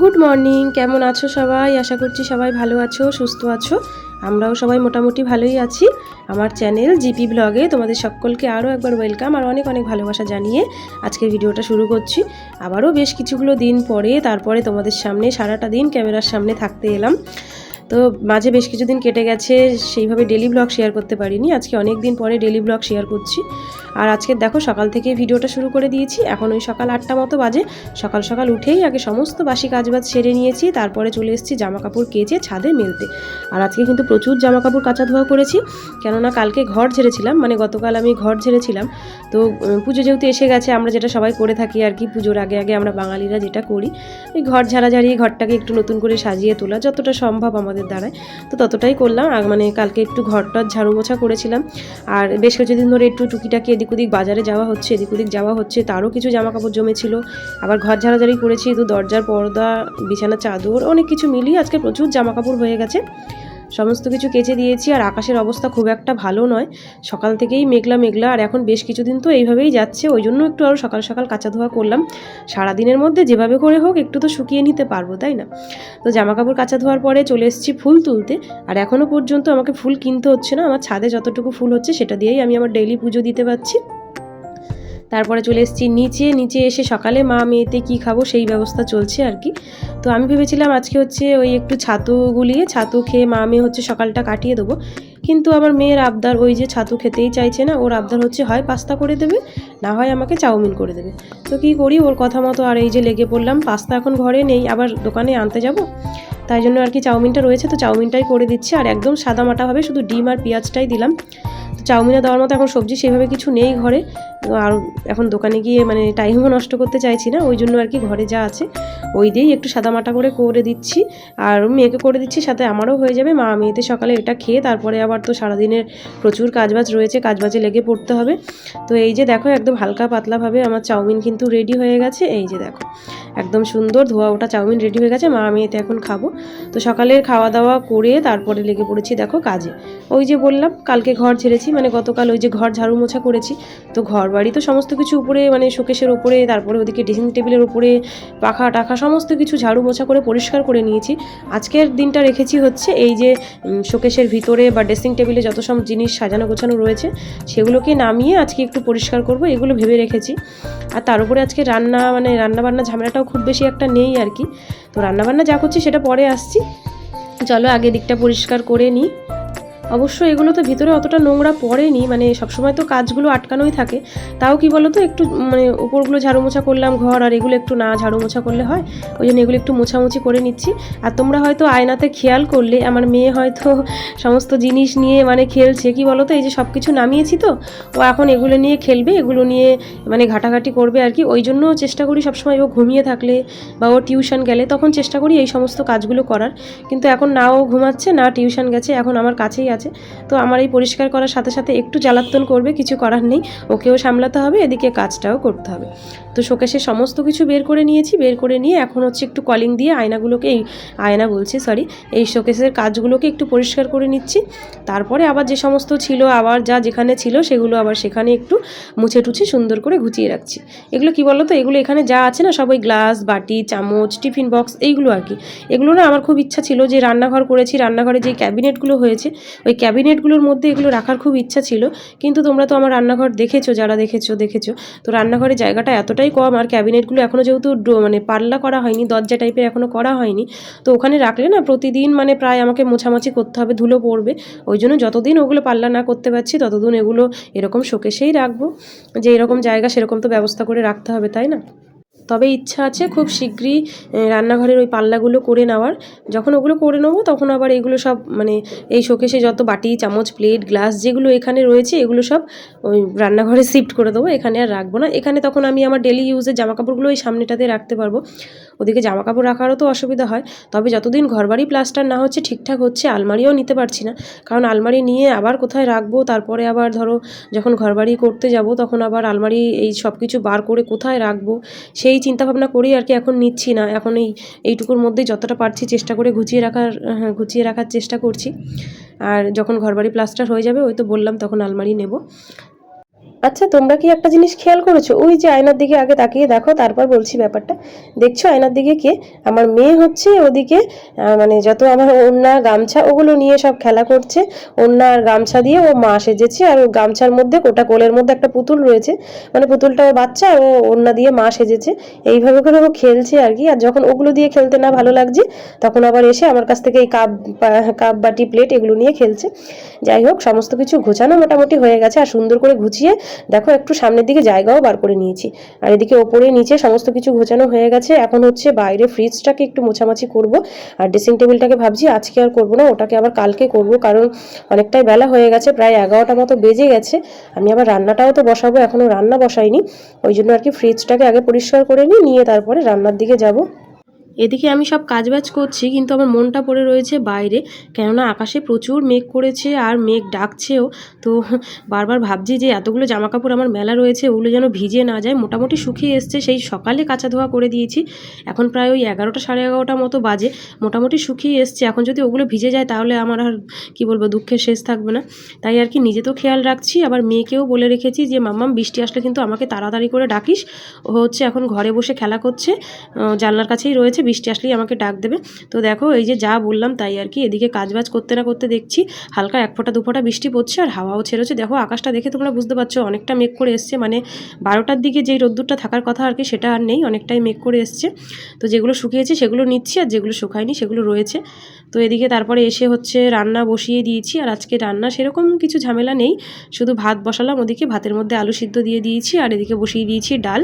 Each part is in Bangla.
গুড মর্নিং কেমন আছো সবাই? আশা করছি সবাই ভালো আছো, সুস্থ আছো। আমরাও সবাই মোটামুটি ভালোই আছি। আমার চ্যানেল জিপি ব্লগে তোমাদের সকলকে আরও একবার ওয়েলকাম আর অনেক অনেক ভালোবাসা জানিয়ে আজকের ভিডিওটা শুরু করছি। আবারও বেশ কিছুগুলো দিন পরে, তারপরে তোমাদের সামনে সারাটা দিন ক্যামেরার সামনে থাকতে এলাম। তো মাঝে বেশ কিছুদিন কেটে গেছে, সেইভাবে ডেলি ব্লগ শেয়ার করতে পারিনি। আজকে অনেক দিন পরে ডেলি ব্লগ শেয়ার করছি। আর আজকে দেখো, সকাল থেকে ভিডিওটা শুরু করে দিয়েছি। এখন ওই সকাল আটটা মতো বাজে। সকাল সকাল উঠেই আগে সমস্ত বাসি কাজবাজ সেরে নিয়েছি। তারপরে চলে এসেছি জামা কাপড় কেচে ছাদে মেলতে। আর আজকে কিন্তু প্রচুর জামা কাপড় কাচা ধোয়া করেছি। কেননা কালকে ঘর ঝেড়েছিলাম মানে গতকাল আমি ঘর ঝেড়েছিলাম। তো পুজো যেহেতু এসে গেছে, আমরা যেটা সবাই করে থাকি আর কি, পুজোর আগে আগে আমরা বাঙালিরা যেটা করি ওই ঘর ঝাড়া ঝাড়িয়ে ঘরটাকে একটু নতুন করে সাজিয়ে তোলা যতটা সম্ভব আমাদের দ্বারায়। তো ততটাই করলাম। আর মানে কালকে একটু ঘরটা ঝাড়ু মোছা করেছিলাম। আর বেশ কিছুদিন ধরে একটু টুকিটাকি এদিক ওদিক বাজারে যাওয়া হচ্ছে, এদিক ওদিক যাওয়া হচ্ছে। তারও কিছু জামা কাপড় জমেছিল। আবার ঘর ঝাড়াঝাড়ি করেছি। তো দরজার পর্দা, বিছানা, চাদর, অনেক কিছু মিলিয়ে আজকে প্রচুর জামা কাপড় হয়ে গেছে। সমস্ত কিছু কেচে দিয়েছি আর আকাশের অবস্থা খুব একটা ভালো নয়। সকাল থেকেই মেঘলা মেঘলা আর এখন বেশ কিছুদিন তো এইভাবেই যাচ্ছে, ওই জন্য একটু আরও সকাল সকাল কাঁচা ধোয়া করলাম। সারাদিনের মধ্যে যেভাবে করে হোক একটু তো শুকিয়ে নিতে পারব, তাই না? তো জামা কাপড় কাঁচা ধোয়ার পরে চলে এসেছি ফুল তুলতে আর এখনও পর্যন্ত আমাকে ফুল কিনতে হচ্ছে না, আমার ছাদে যতটুকু ফুল হচ্ছে সেটা দিয়েই আমি আমার ডেইলি পুজো দিতে পারছি। তারপরে চলে এসেছি নিচে নিচে এসে সকালে মা মেয়েতে কি খাব সেই ব্যবস্থা চলছে আর কি। তো আমি ভেবেছিলাম আজকে হচ্ছে ওই একটু ছাতু গুলিয়ে, ছাতু খেয়ে মা মেয়ে হচ্ছে সকালটা কাটিয়ে দেবো। কিন্তু আমার মেয়ের আবদার ওই যে ছাতু খেতেই চাইছে না, ওর আবদার হচ্ছে হয় পাস্তা করে দেবে, না হয় আমাকে চাউমিন করে দেবে। তো কি করি, ওর কথা মতো আর এই যে লেগে পড়লাম, পাস্তা এখন ঘরে নেই, আবার দোকানে আনতে যাব। তাই জন্য আর কি চাউমিনটা রয়েছে, তো চাউমিনটাই করে দিচ্ছি। আর একদম সাদা মাটাভাবে শুধু ডিম আর পেঁয়াজটাই দিলাম। চাউমিনে দেওয়ার মতো এখন সবজি সেভাবে কিছু নেই ঘরে। আর এখন দোকানে গিয়ে মানে টাইমও নষ্ট করতে চাইছি না, ওই জন্য আর কি ঘরে যা আছে। ওই দিয়েই একটু সাদামাটা করে করে দিচ্ছি। আর মেয়েকে করে দিচ্ছি, সাথে আমারও হয়ে যাবে। মা মেয়েতে সকালে এটা খেয়ে তারপরে আবার তো সারাদিনের প্রচুর কাজবাজ রয়েছে, কাজবাজে লেগে পড়তে হবে। তো এই যে দেখো, একদম হালকা পাতলাভাবে আমার চাউমিন কিন্তু রেডি হয়ে গেছে। এই যে দেখো, একদম সুন্দর ধোয়া ওটা চাউমিন রেডি হয়ে গেছে, মা মেয়েতে এখন খাব। তো সকালের খাওয়া দাওয়া করে তারপরে লেগে পড়েছি দেখো কাজে। ওই যে বললাম, কালকে ঘর ছেড়েছি মানে গতকাল ওই যে ঘর ঝাড়ু মোছা করেছি, তো ঘর বাড়ি তো সমস্ত কিছু উপরে মানে শোকেশের ওপরে তারপরে ওদিকে ড্রেসিং টেবিলের উপরে, পাখা টাখা সমস্ত কিছু ঝাড়ু মোছা করে পরিষ্কার করে নিয়েছি। আজকের দিনটা রেখেছি হচ্ছে এই যে শোকেশের ভিতরে বা ড্রেসিং টেবিলে যত সব জিনিস সাজানো গোছানো রয়েছে, সেগুলোকে নামিয়ে আজকে একটু পরিষ্কার করব, এগুলো ভেবে রেখেছি। আর তার উপরে আজকে রান্না মানে রান্না বান্না ঝামেলাটাও খুব বেশি একটা নেই আর কি। তো রান্না বান্না যা করছি সেটা পরে আসছি। চলো আগে দিকটা পরিষ্কার করে নিই। অবশ্য এগুলো তো ভিতরে অতটা নোংরা পড়েনি মানে সবসময় তো কাজগুলো আটকানোই থাকে। তাও কি বলো তো একটু মানে উপরগুলো ঝাড়ু মোছা করলাম ঘর, আর এগুলো একটু না ঝাড়ু মোছা করলে হয়? ওই জন্য এগুলো একটু মোছামুছি করে নিচ্ছি। আর তোমরা হয়তো আয়নাতে খেয়াল করলে, আমার মেয়ে হয়তো সমস্ত জিনিস নিয়ে মানে খেলছে, কি বলো তো এই যে সব কিছু নামিয়েছি তো, ও এখন এগুলো নিয়ে খেলবে, এগুলো নিয়ে মানে ঘাটাঘাটি করবে আর কি। ওই জন্য চেষ্টা করি সবসময় ও ঘুমিয়ে থাকলে, বা ও টিউশন গেলে, তখন চেষ্টা করি এই সমস্ত কাজগুলো করার। কিন্তু এখন না ও ঘুমাচ্ছে, না টিউশন গেছে, এখন আমার কাছেই আছে। তো আমার এই পরিষ্কার করার সাথে সাথে একটু জ্বালাতন করবে, কিছু করার নেই। ওকেও সামলাতে হবে, এদিকে কাজটাও করতে হবে। তো শোকেশে সমস্ত কিছু বের করে নিয়েছি, বের করে নিয়ে এখন হচ্ছে একটু কলিং দিয়ে আয়নাগুলোকে এই, আয়না বলছি সরি এই শোকেসের কাজগুলোকে একটু পরিষ্কার করে নিচ্ছি। তারপরে আবার যে সমস্ত ছিল, আবার যা যেখানে ছিল, সেগুলো আবার সেখানে একটু মুছে টুছে সুন্দর করে গুছিয়ে রাখছি। এগুলো কি বলো তো এগুলো এখানে যা আছে না, সব ওই গ্লাস, বাটি, চামচ, টিফিন বক্স, এইগুলো আর কি। এগুলো না আমার খুব ইচ্ছা ছিল যে রান্নাঘর করেছি, রান্নাঘরে যে ক্যাবিনেটগুলো হয়েছে ওই ক্যাবিনেটগুলোর মধ্যে এগুলো রাখার খুব ইচ্ছা ছিল, কিন্তু তোমরা তো আমার রান্নাঘর দেখেছ, যারা দেখেছ দেখেছ। তো রান্নাঘরের জায়গাটা এতটাই কম, আর ক্যাবিনেটগুলো এখনও যেহেতু মানে পাল্লা করা হয়নি, দরজা টাইপের এখনও করা হয়নি, তো ওখানে রাখলে না প্রতিদিন মানে প্রায় আমাকে মোছামাছি করতে হবে, ধুলো পড়বে। ওই জন্য যতদিন ওগুলো পাল্লা না করতে পারছি, ততদিন এগুলো এরকম শোকেশেই রাখব। যে এরকম জায়গা সেরকম তো ব্যবস্থা করে রাখতে হবে, তাই না? তবে ইচ্ছা আছে খুব শীঘ্রই রান্নাঘরের ওই পাল্লাগুলো করে নেওয়ার। যখন ওগুলো করে নেব, তখন আবার এগুলো সব মানে এই শোকেশে যত বাটি, চামচ, প্লেট, গ্লাস যেগুলো এখানে রয়েছে, এগুলো সব ওই রান্নাঘরে শিফট করে দেবো, এখানে আর রাখব না। এখানে তখন আমি আমার ডেলি ইউজের জামা কাপড়গুলো ওই সামনেটাতে রাখতে পারব। ওদিকে জামা কাপড় রাখারও তো অসুবিধা হয়। তবে যতদিন ঘরবাড়ি প্লাস্টার না হচ্ছে, ঠিকঠাক হচ্ছে, আলমারিও নিতে পারছি না। কারণ আলমারি নিয়ে আবার কোথায় রাখব, তারপরে আবার ধরো যখন ঘরবাড়ি করতে যাব, তখন আবার আলমারি এই সব কিছু বার করে কোথায় রাখব, সেই চিন্তাভাবনা করেই আর কি এখন নিচ্ছি না। এখন এই এইটুকুর মধ্যে যতটা পারছি চেষ্টা করে গুছিয়ে রাখার হ্যাঁ, গুছিয়ে রাখার চেষ্টা করছি। আর যখন ঘরবাড়ি প্লাস্টার হয়ে যাবে ওই তো বললাম তখন আলমারি নেব। আচ্ছা তোমরা কি একটা জিনিস খেয়াল করেছ? ওই যে আয়নার দিকে আগে তাকিয়ে দেখো, তারপর বলছি ব্যাপারটা। দেখছ আয়নার দিকে কে? আমার মেয়ে হচ্ছে ওদিকে মানে যত আমার ওড়না, গামছা, ওগুলো নিয়ে সব খেলা করছে। ওড়না আর গামছা দিয়ে ও মা সেজেছে, আর ও গামছার মধ্যে কোটা কোলের মধ্যে একটা পুতুল রয়েছে। মানে পুতুলটা ও বাচ্চা, ও ওড়না দিয়ে মা সেজেছে। এইভাবে করে ও খেলছে আর কি, আর যখন ওগুলো দিয়ে খেলতে না ভালো লাগছে, তখন আবার এসে আমার কাছ থেকে এই কাপ কাপ বাটি, প্লেট এগুলো নিয়ে খেলছে। যাই হোক, সমস্ত কিছু গোছানো মোটামুটি হয়ে গেছে, আর সুন্দর করে গুছিয়ে দেখো, একটু সামনের দিকে জায়গাও বার করে নিয়েছি। আর এদিকে ওপরে নিচে সমস্ত কিছু গোছানো হয়ে গেছে। এখন হচ্ছে বাইরে ফ্রিজটাকে একটু মোছামাছি করব। আর ড্রেসিং টেবিলটাকে ভাবছি আজকে আর করব না, ওটাকে আবার কালকে করব। কারণ অনেকটাই বেলা হয়ে গেছে, প্রায় এগারোটা মতো বেজে গেছে। আমি আবার রান্নাটাও তো বসাবো এখনও রান্না বসাইনি। ওই জন্য আর কি ফ্রিজটাকে আগে পরিষ্কার করে নিই, নিয়ে তারপরে রান্নার দিকে যাব। এদিকে আমি সব কাজবাজ করছি, কিন্তু আমার মনটা পড়ে রয়েছে বাইরে। কেননা আকাশে প্রচুর মেঘ করেছে আর মেঘ ডাকছেও। তো বারবার ভাবছি যে এতগুলো জামা কাপড় আমার মেলা রয়েছে, ওগুলো যেন ভিজে না যায়। মোটামুটি শুকিয়ে এসছে, সেই সকালে কাঁচা ধোয়া করে দিয়েছি। এখন প্রায় ওই এগারোটা সাড়ে এগারোটা মতো বাজে, মোটামুটি শুকিয়ে এসছে। এখন যদি ওগুলো ভিজে যায়, তাহলে আমার আর কি বলব, দুঃখের শেষ থাকবে না। তাই আর কি নিজে তো খেয়াল রাখছি, আবার মেয়েকেও বলে রেখেছি যে, মাম্মাম, বৃষ্টি আসলে কিন্তু আমাকে তাড়াতাড়ি করে ডাকিস। ও হচ্ছে এখন ঘরে বসে খেলা করছে জানলার কাছেই রয়েছে বৃষ্টি আসলেই আমাকে ডাক দেবে। তো দেখো, এই যে যা বললাম তাই আর কি। এদিকে কাজবাজ করতে না করতে দেখছি, হালকা এক ফোঁটা, দু ফোঁটা বৃষ্টি পড়ছে আর হাওয়াও ছেড়েছে। দেখো, আকাশটা দেখে তোমরা বুঝতে পারছ, অনেকটা মেঘ করে এসছে। মানে বারোটার দিকে যেই রোদ্দুরটা থাকার কথা আর কি, সেটা আর নেই। অনেকটাই মেঘ করে এসছে। তো যেগুলো শুকিয়েছে সেগুলো নিচ্ছি আর যেগুলো শুকায়নি সেগুলো রয়েছে। তো এদিকে তারপরে এসে হচ্ছে রান্না বসিয়ে দিয়েছি আর আজকে রান্না সেরকম কিছু ঝামেলা নেই। শুধু ভাত বসালাম, ওদিকে ভাতের মধ্যে আলু সিদ্ধ দিয়ে দিয়েছি আর এদিকে বসিয়ে দিয়েছি ডাল।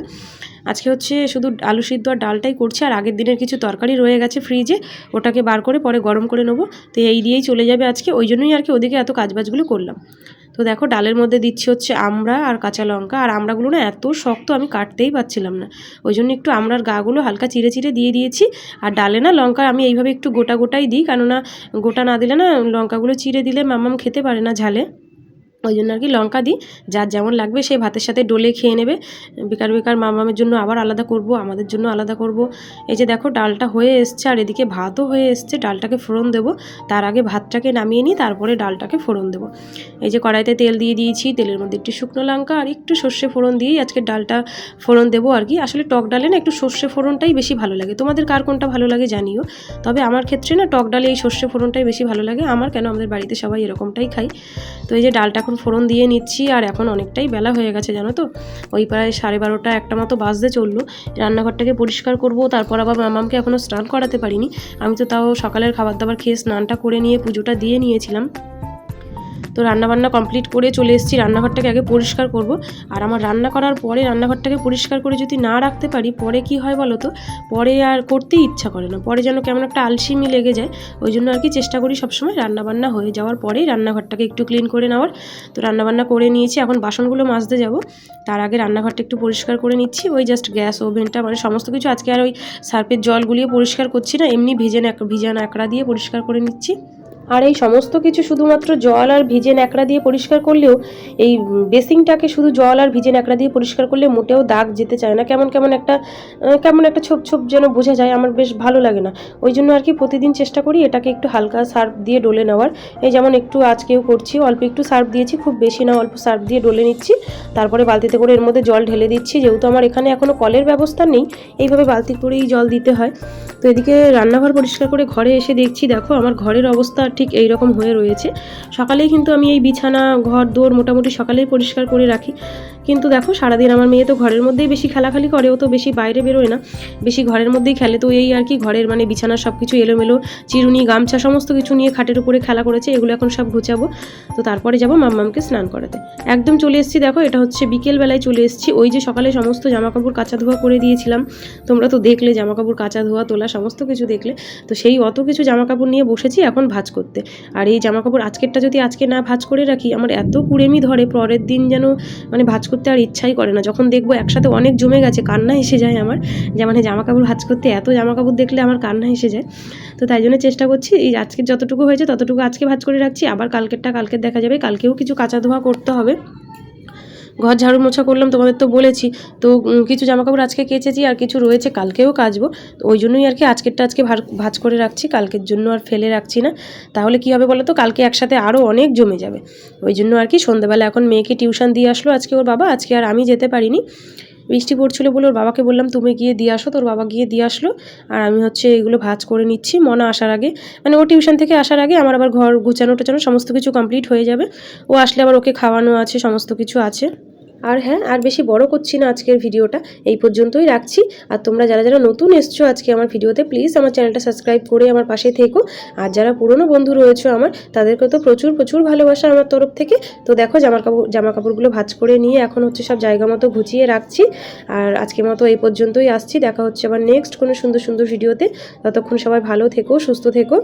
আজকে হচ্ছে শুধু আলু সিদ্ধ আর ডালটাই করছি আর আগের দিনের কিছু তরকারি রয়ে গেছে ফ্রিজে ওটাকে বার করে পরে গরম করে নেব। তো এই দিয়েই চলে যাবে আজকে, ওই জন্যই আর কি ওদিকে এত কাজবাজগুলো করলাম। তো দেখো ডালের মধ্যে দিচ্ছি হচ্ছে আমড়া আর কাঁচা লঙ্কা, আর আমরাগুলো না এত শক্ত আমি কাটতেই পারছিলাম না। ওই জন্য একটু আমড়ার গাগুলো হালকা চিড়ে চিড়ে দিয়ে দিয়েছি। আর ডালে না লঙ্কা আমি এইভাবে একটু গোটা গোটাই দিই, কেননা গোটা না দিলে না লঙ্কাগুলো চিড়ে দিলে মামাম খেতে পারে না ঝালে। ওই জন্য আর কি লঙ্কা দিই। যার যেমন লাগবে সে ভাতের সাথে ডলে খেয়ে নেবে। বেকার বেকার মামামের জন্য আবার আলাদা করব, আমাদের জন্য আলাদা করব। এই যে দেখো ডালটা হয়ে এসছে আর এদিকে ভাতও হয়ে এসছে, ডালটাকে ফোড়ন দেবো। তার আগে ভাতটাকে নামিয়ে নিই, তারপরে ডালটাকে ফোড়ন দেবো। এই যে কড়াইতে তেল দিয়ে দিয়েছি, তেলের মধ্যে একটু শুকনো লঙ্কা আর একটু সর্ষে ফোড়ন দিয়েই আজকে ডালটা ফোড়ন দেবো আর কি। আসলে টক ডালে না একটু সর্ষে ফোড়নটাই বেশি ভালো লাগে। তোমাদের কার কোনটা ভালো লাগে জানিও। তবে আমার ক্ষেত্রে না টক ডালে এই সর্ষে ফোড়নটাই বেশি ভালো লাগে। আমার কেন? আমাদের বাড়িতে সবাই এরকমটাই খাই তো এই যে ডালটা এখন ফোড়ন দিয়ে নিচ্ছি আর এখন অনেকটাই বেলা হয়ে গেছে, জানো তো? ওই প্রায় সাড়ে বারোটা একটা মতো বাজতে চলল। রান্নাঘরটাকে পরিষ্কার করব, তারপর আবার মামামকে এখনও স্নান করাতে পারিনি। আমি তো তাও সকালের খাবার দাবার খেয়ে স্নানটা করে নিয়ে পুজোটা দিয়ে নিয়েছিলাম। তো রান্নাবান্না কমপ্লিট করে চলে এসেছি, রান্নাঘরটাকে আগে পরিষ্কার করব। আর আমার রান্না করার পরে রান্নাঘরটাকে পরিষ্কার করে যদি না রাখতে পারি, পরে কি হয় বলো তো? পরে আর করতেই ইচ্ছা করে না। পরে যেন কেমন একটা আলসিমি লেগে যায়, ওই জন্য আর কি চেষ্টা করি সবসময় রান্নাবান্না হয়ে যাওয়ার পরেই রান্নাঘরটাকে একটু ক্লিন করে নেওয়ার। তো রান্নাবান্না করে নিয়েছি, এখন বাসনগুলো মাজতে যাব। তার আগে রান্নাঘরটা একটু পরিষ্কার করে নিচ্ছি, ওই জাস্ট গ্যাস, ওভেনটা মানে সমস্ত কিছু আজকে আর ওই সার্ফের জল গুলিয়ে পরিষ্কার করছি না, এমনি ভেজে ভিজা ন্যাকড়া দিয়ে পরিষ্কার করে নিচ্ছি। আর এই সমস্ত কিছু শুধুমাত্র জল আর ভিজে ন্যাকড়া দিয়ে পরিষ্কার করলেও, এই বেসিংটাকে শুধু জল আর ভিজে ন্যাকড়া দিয়ে পরিষ্কার করলে মোটেও দাগ যেতে চায় না। কেমন কেমন একটা কেমন একটা ছোপ ছোপ যেন বোঝা যায়, আমার বেশ ভালো লাগে না। ওই জন্য আর কি প্রতিদিন চেষ্টা করি এটাকে একটু হালকা সার্ফ দিয়ে ডলে নেওয়ার। এই যেমন একটু আজকেও করছি, অল্প একটু সার্ফ দিয়েছি, খুব বেশি না, অল্প সার্ফ দিয়ে ডলে নিচ্ছি। তারপরে বালতিতে করে এর মধ্যে জল ঢেলে দিচ্ছি। যেহেতু আমার এখানে এখনও কলের ব্যবস্থা নেই, এইভাবে বালতি করেই জল দিতে হয়। তো এদিকে রান্নাঘর পরিষ্কার করে ঘরে এসে দেখছি, দেখো আমার ঘরের অবস্থা ঠিক এই রকম হয়ে রয়েছে। সকালেই কিন্তু আমি এই বিছানা, ঘর, দোর মোটামুটি সকালেই পরিষ্কার করে রাখি। কিন্তু দেখো, সারাদিন আমার মেয়ে তো ঘরের মধ্যেই বেশি খেলাখালি করে, ও তো বেশি বাইরে বেরোয় না। বেশি ঘরের মধ্যেই খেলে, তো এই আর কি ঘরের মানে বিছানা সব কিছু এলোমেলো, চিরুনি, গামছা সমস্ত কিছু নিয়ে খাটের উপরে খেলা করেছে, এগুলো এখন সব গুছাবো তো তারপরে যাব মাম্মামকে স্নান করাতে। একদম চলে এসেছি, দেখো, এটা হচ্ছে বিকেল বেলায় চলে এসেছি। ওই যে সকালে সমস্ত জামাকাপড় কাঁচা ধোয়া করে দিয়েছিলাম। তোমরা তো দেখলে, জামাকাপড় কাঁচা ধোয়া তোলা, সমস্ত কিছু দেখলে। তো সেই অত কিছু জামাকাপড় নিয়ে বসেছি, এখন ভাঁজ করতে আর এই জামা কাপড় আজকেরটা যদি আজকে না ভাজ করে রাখি, আমার এত কুড়েমি ধরে পরের দিন যেন মানে ভাজ করতে আর ইচ্ছাই করে না। যখন দেখব একসাথে অনেক জমে গেছে, কান্না এসে যায় আমার। যে মানে জামা কাপড় ভাজ করতে এত জামা কাপড় দেখলে আমার কান্না এসে যায়। তো তাই জন্য চেষ্টা করছি, এই আজকের যতটুকু হয়েছে ততটুকু আজকে ভাজ করে রাখছি। আবার কালকেরটা কালকের দেখা যাবে। কালকেও কিছু কাঁচা ধোয়া করতে হবে। ঘর ঝাড়ু মোছা করলাম, তোমাদের তো বলেছি। তো কিছু জামাকাপড় আজকে কেচেছি আর কিছু রয়েছে, কালকেও কাচবো। তো ওই জন্যই আর কি আজকেরটা আজকে ভাজ করে রাখছি, কালকের জন্য আর ফেলে রাখছি না। তাহলে কি হবে বলো তো কালকে একসাথে আরও অনেক জমে যাবে। ওই জন্য আর কি সন্ধ্যাবেলা এখন মেয়েকে টিউশন দিয়ে আসলো আজকে ওর বাবা, আজকে আর আমি যেতে পারিনি। বৃষ্টি পড়ছিল বলে ওর বাবাকে বললাম, তুমি গিয়ে দিয়ে আসো। তোর বাবা গিয়ে দিয়ে আসলো। আর আমি হচ্ছে এগুলো ভাজ করে নিচ্ছি, মনা আসার আগে। মানে ও টিউশন থেকে আসার আগে আমার আবার ঘর গুছানো টুচানো সমস্ত কিছু কমপ্লিট হয়ে যাবে। ও আসলে আবার ওকে খাওয়ানো আছে, সমস্ত কিছু আছে। আর হ্যাঁ আর বেশি বড় করছি না আজকের ভিডিওটা, এই পর্যন্তই রাখছি। আর তোমরা যারা যারা নতুন এসছো আজকে আমার ভিডিওতে প্লিজ আমার চ্যানেলটা সাবস্ক্রাইব করে আমার পাশে থেকো। আর যারা পুরনো বন্ধু রয়েছে আমার, তাদেরকে তো প্রচুর প্রচুর ভালোবাসা আমার তরফ থেকে। তো দেখো জামা কাপড় জামা কাপড়গুলো ভাজ করে নিয়ে এখন হচ্ছে সব জায়গা মতো গুছিয়ে রাখছি। আর আজকের মতো এই পর্যন্তই আসছি। দেখা হচ্ছে আবার নেক্সট কোনো সুন্দর সুন্দর ভিডিওতে। ততক্ষণ সবাই ভালো থেকো, সুস্থ থেকো।